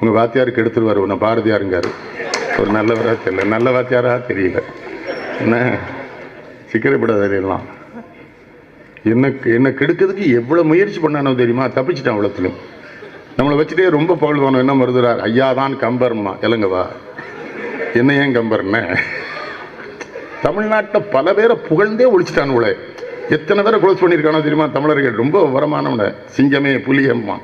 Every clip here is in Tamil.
உங்கள் வாத்தியாருக்கு எடுத்துருவார் உன்னை பாரதியாருங்கார். ஒரு நல்லவராக தெரியல. நல்ல வாத்தியாராக தெரியல. என்ன? சிக்கரப்படாதெல்லாம் என்ன என்னை கெடுக்கிறதுக்கு எவ்வளோ முயற்சி பண்ணானோ தெரியுமா? தப்பிச்சிட்டான் அவ்வளோத்திலும் நம்மளை வச்சுட்டே ரொம்ப புகழ்வானோ என்ன மருதுறார்? ஐயா தான் கம்பர்மா இலங்கவா. என்ன ஏன் கம்பர்ன? தமிழ்நாட்டில் பல பேரை புகழ்ந்தே ஒழிச்சிட்டான் ஒழிச்சிட்டானுங்களே எத்தனை பேரை க்ளோஸ் பண்ணியிருக்கானோ தெரியுமா? தமிழர்கள் ரொம்ப வரமானவன. சிங்கமே புலியம்மா.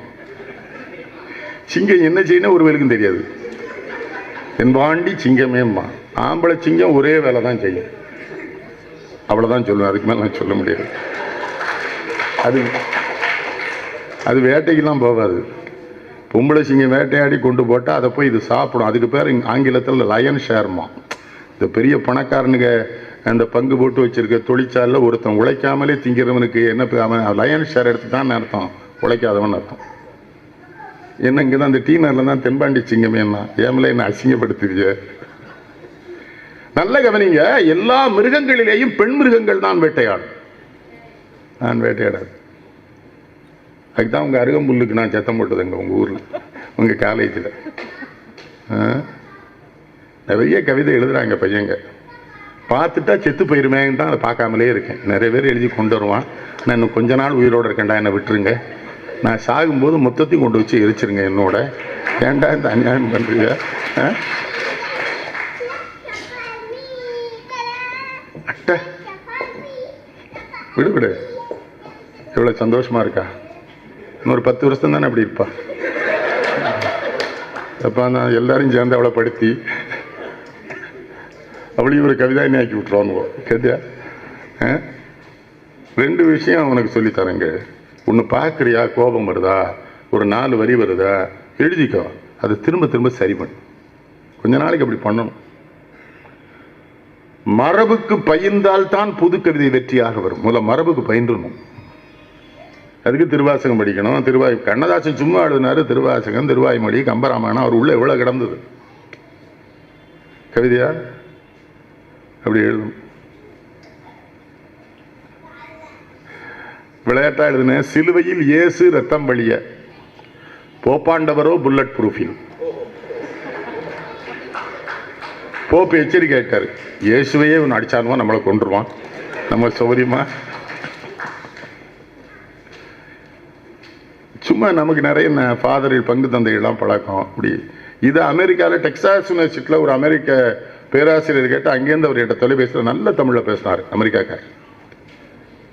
சிங்கம் என்ன செய்யணும் ஒருவேளுக்கும் தெரியாது. என்பாண்டி சிங்கமேம்மா. ஆம்பளை சிங்கம் ஒரே வேலை தான் செய்யும். அவ்வளோதான் சொல்லுவேன். அதுக்கு மேலே நான் சொல்ல முடியாது. அது அது வேட்டைக்கெல்லாம் போகாது. பொம்பளை சிங்கம் வேட்டையாடி கொண்டு போட்டால் அதை போய் இது சாப்பிடும். அதுக்கு பேர் ஆங்கிலத்தில் லயன் ஷேர்மா இந்த பெரிய பணக்காரனுங்க அந்த பங்கு போட்டு வச்சிருக்க தொழிற்சாலையில் ஒருத்தன் உழைக்காமலே திங்கிறவனுக்கு என்ன அவன் லயன் ஷேர் எடுத்துட்டான்னு அர்த்தம். உழைக்காதவன் அர்த்தம். என்ன இங்கே தான் அந்த டீனரில் தான் தென்பாண்டி சிங்கமே ஏமலை என்ன அசிங்கப்படுத்துறீங்க? நல்ல கவனிங்க எல்லா மிருகங்களிலேயும் பெண் மிருகங்கள் தான் வேட்டையாடும். நான் வேட்டையாடாது. அதுதான் உங்கள் அருகம்புல்லுக்கு நான் சத்தம் போட்டதுங்க உங்கள் ஊரில் உங்கள் காலேஜில். நிறைய கவிதை எழுதுகிறாங்க பையங்க. பார்த்துட்டா செத்து போயிருமேன்னு தான் அதை பார்க்காமலே இருக்கேன். நிறைய பேர் எழுதி கொண்டு வருவான். நான் இன்னும் கொஞ்ச நாள் உயிரோடு இருக்கேன்டா என்னை விட்டுருங்க. நான் சாகும்போது மொத்தத்தையும் கொண்டு வச்சு எரிச்சிருங்க என்னோட. ஏன்டா இந்த அநியாயம் பண்ணுறீங்க ஆ? அட்டை. விடு விடு. எவ்வளோ சந்தோஷமாக இருக்கா? இன்னொரு பத்து வருஷம் தானே அப்படி இருப்பா. அப்போ நான் எல்லாரும் சேர்ந்து அவளை படுத்தி அவளையும் ஒரு கவிதா ஆக்கி விட்டுருவானுவோ. கேட்டியா? ஆ? ரெண்டு விஷயம் அவனுக்கு சொல்லித்தரேங்க ஒன்று பார்க்குறியா? கோபம் வருதா? ஒரு நாலு வரி வருதா? எழுதிக்கோ. அதை திரும்ப திரும்ப சரி பண்ணு. கொஞ்ச நாளைக்கு அப்படி பண்ணணும். மரபுக்கு பயிர்ந்தால் தான் புது கவிதை வெற்றியாக வரும். முதல்ல மரபுக்கு பயின்றணும் அதுக்கு திருவாசகம் படிக்கணும். திருவாய் கண்ணதாசன் சும்மா எழுதினாரு திருவாசகம் திருவாய்மொழி கம்பராமாயணம். அவர் உள்ள எவ்வளோ கிடந்தது? கவிதையா? அப்படி எழுதணும். விளையாட்டா எழுதின சிலுவையில் இயேசு ரத்தம் வழிய. போப்பாண்டவரோ புல்லட் ப்ரூஃபில் போப்பு எச்சரிக்கை கேட்டாரு. இயேசுவையே இவன் அடிச்சானுவா? நம்மளை கொண்டுருவான் நம்ம சௌரியமா? சும்மா நமக்கு நிறைய ஃபாதரில் பங்கு தந்தைகள்லாம் பழக்கம். அப்படி இது அமெரிக்காவில் டெக்ஸாஸ் யூனிவர்சிட்டியில் ஒரு அமெரிக்க பேராசிரியர் கேட்டு அங்கேருந்து அவர் கிட்ட தொலைபேசியில் நல்ல தமிழில் பேசினார் அமெரிக்காக்காரர்.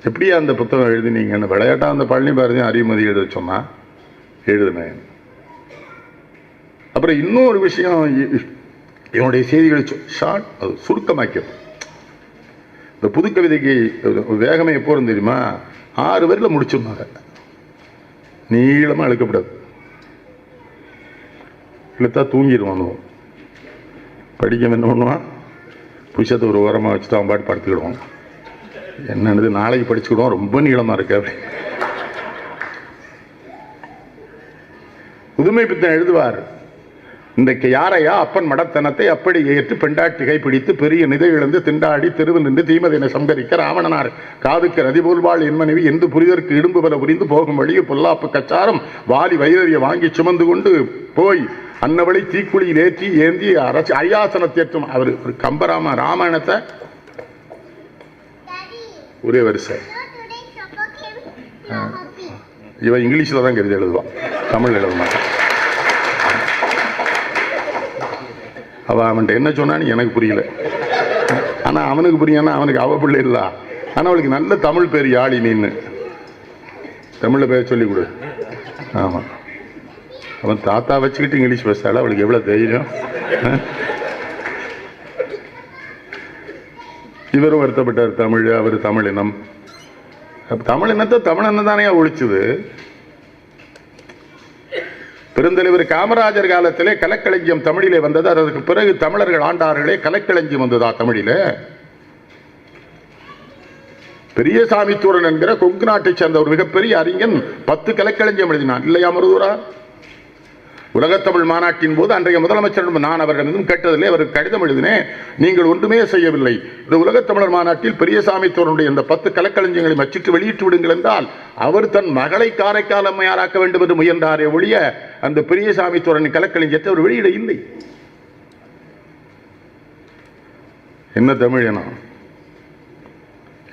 எப்படியா அந்த புத்தகம் எழுதினீங்கன்னு விளையாட்டா அந்த பழனி பாரதியும் அறிவுமதி எழுத சொன்னா? எழுதுனேன் அப்புறம் இன்னொரு விஷயம் என்னுடைய செய்திகளை ஷார்ட் அது சுருக்கமாக்கிறது இந்த புது கவிதைக்கு வேகமே எப்போ தெரியுமா? ஆறு வரியில் முடிச்சிருந்தாங்க. நீளமாக இழுக்கப்படாது. இழுத்தா தூங்கிடுவான்? படிக்க என்ன பண்ணுவான் புஷத்தை ஒரு ஓரமாக வச்சுட்டு அவன் பாட்டு படுத்துக்கிடுவான் என்னது நாளைக்கு படிச்சுக்கிடுவோம். ரொம்ப நீளமாக இருக்கு அப்படி புதுமை பித்தன் எழுதுவார் இன்றைக்கு யாரையா அப்பன் மடத்தனத்தை அப்படி ஏற்று பெண்டாட்டிகை பிடித்து பெரிய நிதை இழந்து திண்டாடி தெருவு நின்று தீமதினை சம்பரிக்க ராவணனார். காதுக்கு நதி போல்வாள் என் மனைவி என்று புரிதற்கு இடும்பு பல புரிந்து போகும் வழியில் பொல்லாப்பு கச்சாரம். வாலி வைரறியை வாங்கி சுமந்து கொண்டு போய் அன்னவழி தீக்குழியில் ஏற்றி ஏந்தி அரசு அரியாசனத்தேற்றும். அவர் கம்பராம ராமாயணத்தை ஒரே வரிசை. இவன் இங்கிலீஷில் தான் கருதி எழுதுவான். தமிழ் எழுத மாட்டான். அவ அவன்கிட்ட என்ன சொன்னான்னு எனக்கு புரியல. ஆனா அவனுக்கு புரியானா அவனுக்கு அவ பிள்ளை இல்ல. ஆனா அவளுக்கு நல்ல தமிழ் பேர் யாழினின்னு தமிழ்ல பேர் சொல்லி கொடு. ஆமா. அவன் தாத்தா வச்சுக்கிட்டு இங்கிலீஷ் பேசால அவளுக்கு எவ்வளவு தைரியம்? இவரும் வருத்தப்பட்டார் தமிழ் அவர் தமிழினம் தமிழினத்தை தமிழன்னு தானே ஒழிச்சுது? பெருந்தலைவர் காமராஜர் காலத்திலே கலக்களஞ்சியம் தமிழிலே வந்தது அதற்கு பிறகு தமிழர்கள் ஆண்டார்களே கலக்களஞ்சியம் வந்ததா தமிழிலே? பெரியசாமித்தூரன் என்கிற கொங்கு நாட்டை சேர்ந்த ஒரு மிகப்பெரிய அறிஞன் பத்து கலக்களஞ்சியம் எழுதினான். இல்லையா மருதூரா? உலகத்தமிழ் மாநாட்டின் போது அன்றைய முதலமைச்சரிடம் நான் அவர்களிடம் கேட்டதில்லை அவருக்கு கடிதம் எழுதினேன். நீங்கள் ஒன்றுமே செய்யவில்லை. இந்த உலகத்தமிழர் மாநாட்டில் பெரியசாமி தோருடைய இந்த பத்து கலக்கலஞ்சியங்களை மச்சிட்டு வெளியிட்டு விடுங்கள் என்றால் அவர் தன் மகளை காரைக்கால் அம்மையாராக்க வேண்டும் என்று முயன்றாரே ஒழிய அந்த பெரியசாமி தோரனின் கலக்களஞ்சியத்தை அவர் வெளியிட இல்லை. என்ன தமிழ்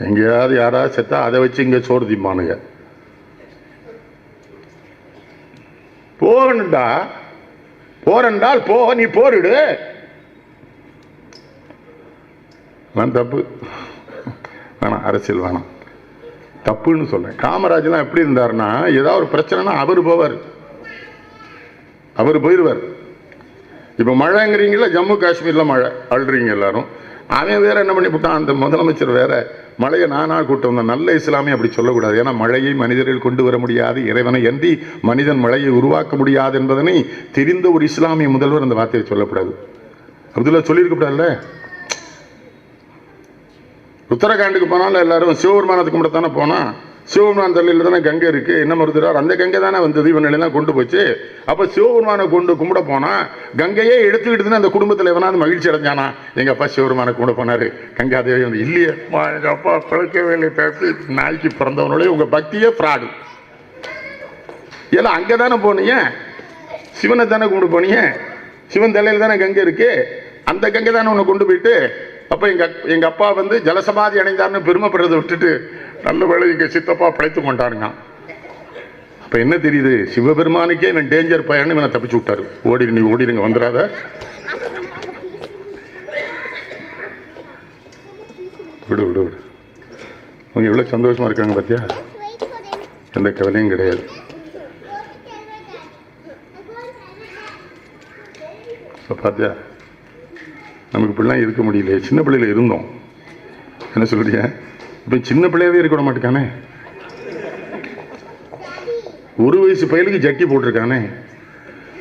எங்கேயாவது யாராவது செத்தா அதை வச்சு இங்கே சோறு திம்பானுங்க. போகணுண்டா போறென்றால் போ நீ போரிடு. நான் தப்பு. வேணாம் அரசியல் வேணாம். தப்புன்னு சொல்றேன். காமராஜ்லாம் எப்படி இருந்தாருன்னா ஏதாவது ஒரு பிரச்சனைனா அவர் போவார். அவர் போயிடுவார் இப்போ மழைங்கிறீங்களா ஜம்மு காஷ்மீர்ல மழை அழுறீங்க எல்லாரும். அவன் வேற என்ன பண்ணிவிட்டான் அந்த முதலமைச்சர் வேற மழையை நானா கூட்டம் வந்தேன். நல்ல இஸ்லாமிய அப்படி சொல்லக்கூடாது. ஏன்னா மழையை மனிதர்கள் கொண்டு வர முடியாது. இறைவனை எந்தி மனிதன் மழையை உருவாக்க முடியாது என்பதனை தெரிந்த ஒரு இஸ்லாமிய முதல்வர் அந்த வார்த்தையை சொல்லக்கூடாது. அப்துல்லா சொல்லியிருக்கக்கூடாதுல்ல? உத்தரகாண்டுக்கு போனாலும் எல்லாரும் சிவபெருமானத்துக்கு மட்டும் தானே போனால் சிவபெருமான் தள்ளியில் தானே கங்கை இருக்கு. என்ன மருத்துவர்? அந்த கங்கை தானே வந்தது. இவனெல்லாம் கொண்டு போச்சு. அப்ப சிவபெருமானை கொண்டு கும்பிட போனா கங்கையே எடுத்துக்கிட்டு அந்த குடும்பத்தில் எவனாவது மகிழ்ச்சி அடைஞ்சானா? எங்க அப்பா சிவபெருமானை கும்பிட போனாரு? கங்கா தேவி வந்து இல்லையே. அம்மா, எங்க அப்பா பிழைக்கவே இல்லை தப்பி நாய்க்கு பிறந்தவனோடய உங்க பக்தியே ஃப்ராடு. எல்லாம் அங்கே தானே போனீங்க? சிவனை தானே கும்பிட போனீங்க? சிவன் தலையில் தானே கங்கை இருக்கு? அந்த கங்கை தானே உன்னை கொண்டு போயிட்டு அப்ப எங்க எங்க அப்பா வந்து ஜலசமாதி அடைந்தார்னு பெருமைப்படுறதை விட்டுட்டு நல்ல வேலை எங்கள் சித்தப்பா பிழைத்து கொண்டாருங்க. அப்போ என்ன தெரியுது? சிவபெருமானுக்கே இவன் டேஞ்சர் பையன் இவனை தப்பிச்சு விட்டாரு. ஓடி நீ ஓடிடுங்க வந்துடாத. விடு விடு விடு. அவங்க எவ்வளோ சந்தோஷமாக இருக்காங்க பார்த்தியா எந்த கவலையும் கிடையாது. இப்போ பார்த்தியா நமக்கு இப்படிலாம் இருக்க முடியல சின்ன பிள்ளையில இருந்தோம். என்ன சொல்கிறீங்க இப்போ சின்ன பிள்ளையாவே இருக்க விட மாட்டேக்கானே. ஒரு வயசு பயலுக்கு ஜட்டி போட்டிருக்கானே.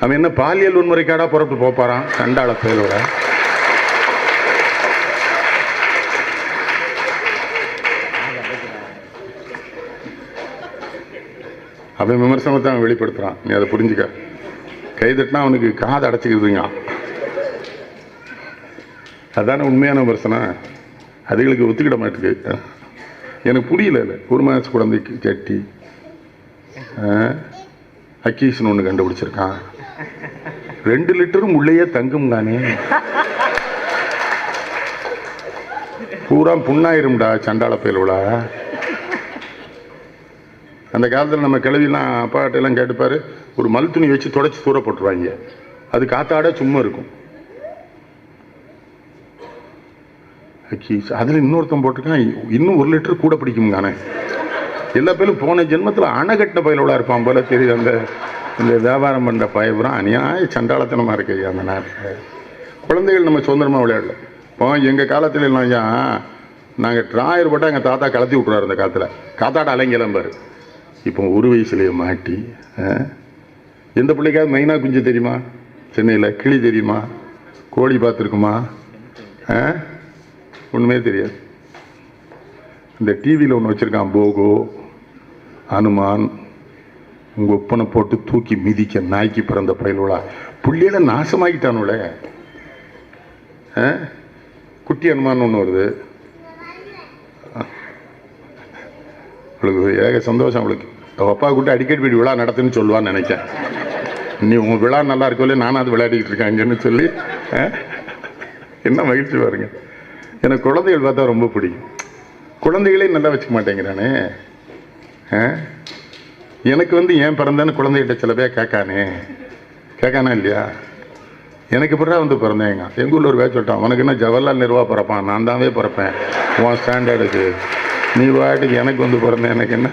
அவன் என்ன பாலியல் வன்முறைக்காடா புறப்பட்டு போப்பாரான் கண்டாள பயலோட. அவன் விமர்சனத்தை அவன் வெளிப்படுத்துறான். நீ அதை புரிஞ்சுக்க. கைதட்டினா அவனுக்கு காது அடைச்சிக்கிதுங்க அதானே உண்மையான விமர்சனம். அதுகளுக்கு ஒத்துக்கிட மாட்டேங்குது எனக்கு புரியல இல்லை. ஒரு மாதம் குழந்தைக்கு சட்டி அக்கீஷன் ஒன்று கண்டுபிடிச்சிருக்கான். ரெண்டு லிட்டரும் உள்ளேயே தங்கும் தானே. பூரா புண்ணாயிரும்டா சண்டாள பயலுவலா அந்த காலத்தில் நம்ம கிளவிலாம் அப்பாட்டெல்லாம் கேட்டுப்பார் கேட்டுப்பாரு ஒரு மல் துணி வச்சு தொடச்சி தூர போட்டுருவாங்க. அது காத்தாட சும்மா இருக்கும். அக்கீஸ் அதில் இன்னொருத்தன் போட்டிருக்கான். இன்னும் ஒரு லிட்டர் கூட பிடிக்கும்கானே எல்லா பேரும் போன ஜென்மத்தில் அணைகட்ட பயலோட இருப்பான் போல தெரியுது. அந்த இந்த வியாபாரம் பண்ணுற பயபுரம் அநியாய சண்டாளத்தனமாக இருக்கு ஐயா அந்த நாட்டில். குழந்தைகள் நம்ம சுதந்திரமாக விளையாடல. இப்போ எங்கள் காலத்தில் எல்லாம் ஐயா நாங்கள் ட்ராயர் போட்டால் எங்கள் தாத்தா கலத்தி விட்ருவார் அந்த காலத்தில். காத்தாட அலைங்கிளம்பார் இப்போ ஒரு வயசுலேயே மாட்டி ஆ? எந்த பிள்ளைக்காவது மைனா குஞ்சு தெரியுமா? சென்னையில் கிளி தெரியுமா? கோழி பார்த்துருக்குமா? ஆ? ஒன்றுமே தெரியாது. இந்த டிவியில் ஒன்று வச்சுருக்கான் போகோ அனுமான் உங்கள் ஒப்பனை போட்டு தூக்கி மிதிக்க நாய்க்கு பிறந்த பயலுவலா. புள்ளியில நாசமாக்கிட்டானுல குட்டி அனுமான் ஒன்று வருது. உங்களுக்கு ஏக சந்தோஷம் அவளுக்கு. அப்பா கூட்ட அடிக்கடி வீடு விழா நடத்துன்னு சொல்லுவான்னு நினைச்சேன். நீ உங்கள் விழா நல்லா இருக்கோல்ல நானும் அது விளையாடிக்கிட்டு இருக்கேன் இங்கன்னு சொல்லி ஆ? என்ன மகிழ்ச்சி பாருங்க. எனக்கு குழந்தைகள் பார்த்தா ரொம்ப பிடிக்கும். குழந்தைகளே நல்லா வச்சுக்க மாட்டேங்கிறானே. ஆ? எனக்கு வந்து ஏன் பிறந்தேன்னு குழந்தைகிட்ட சில பேர் கேட்கானே. கேட்கானா இல்லையா? எனக்கு பிறகு வந்து பிறந்தேங்க? எங்கள் ஊரில் ஒரு பேர் சொல்லிட்டான் உனக்கு என்ன ஜவஹர்லால் நேருவா பிறப்பான்? நான் தானே பிறப்பேன். உன் ஸ்டாண்டர்டுக்கு நீ வாட்டுக்கு எனக்கு வந்து பிறந்தேன் எனக்கு என்ன?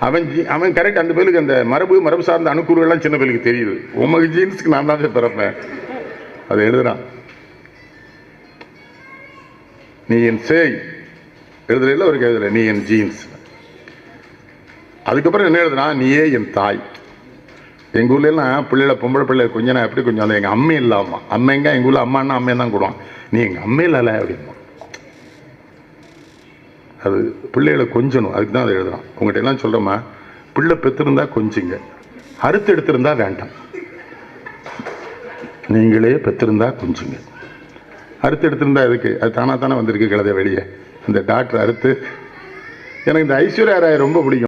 அவன் ஜி அவன் கரெக்ட் அந்த பேருக்கு அந்த மரபு மரபு சார்ந்த அணுக்கூறுகள்லாம் சின்ன பேருக்கு தெரியுது. உமக்கு ஜீன்ஸுக்கு நான் தான் பிறப்பேன். அதை எழுதுறான். நீ என் சேய். எழுதுறையில் ஒரு எழுதுல. நீ என் ஜீன்ஸ். அதுக்கப்புறம் என்ன எழுதுனா நீயே என் தாய். எங்கள் ஊர்ல எல்லாம் பிள்ளைல பொம்பளை பிள்ளை கொஞ்சம் நான் எப்படி கொஞ்சம் எங்கள் அம்மை இல்லாமா. அம்மைங்க எங்கள் ஊரில் அம்மான்னா அம்மையை தான் கூடுவான் நீ எங்கள் அம்மை இல்லை அப்படிமா அது பிள்ளைகளை கொஞ்சணும். அதுக்கு தான் அதை எழுதுறான். உங்கள்கிட்ட எல்லாம் சொல்கிறோமா பிள்ளை பெற்றிருந்தா கொஞ்சிங்க. அறுத்து எடுத்திருந்தா வேண்டாம். நீங்களே பெற்றிருந்தா கொஞ்சிங்க. அறுத்து எடுத்திருந்தா எதுக்கு? அது தானா தானே வந்திருக்கு கழுதை வெளியே. இந்த டாக்டர் அறுத்து எனக்கு இந்த ஐஸ்வர்யா ராய் ரொம்ப பிடிக்கும்.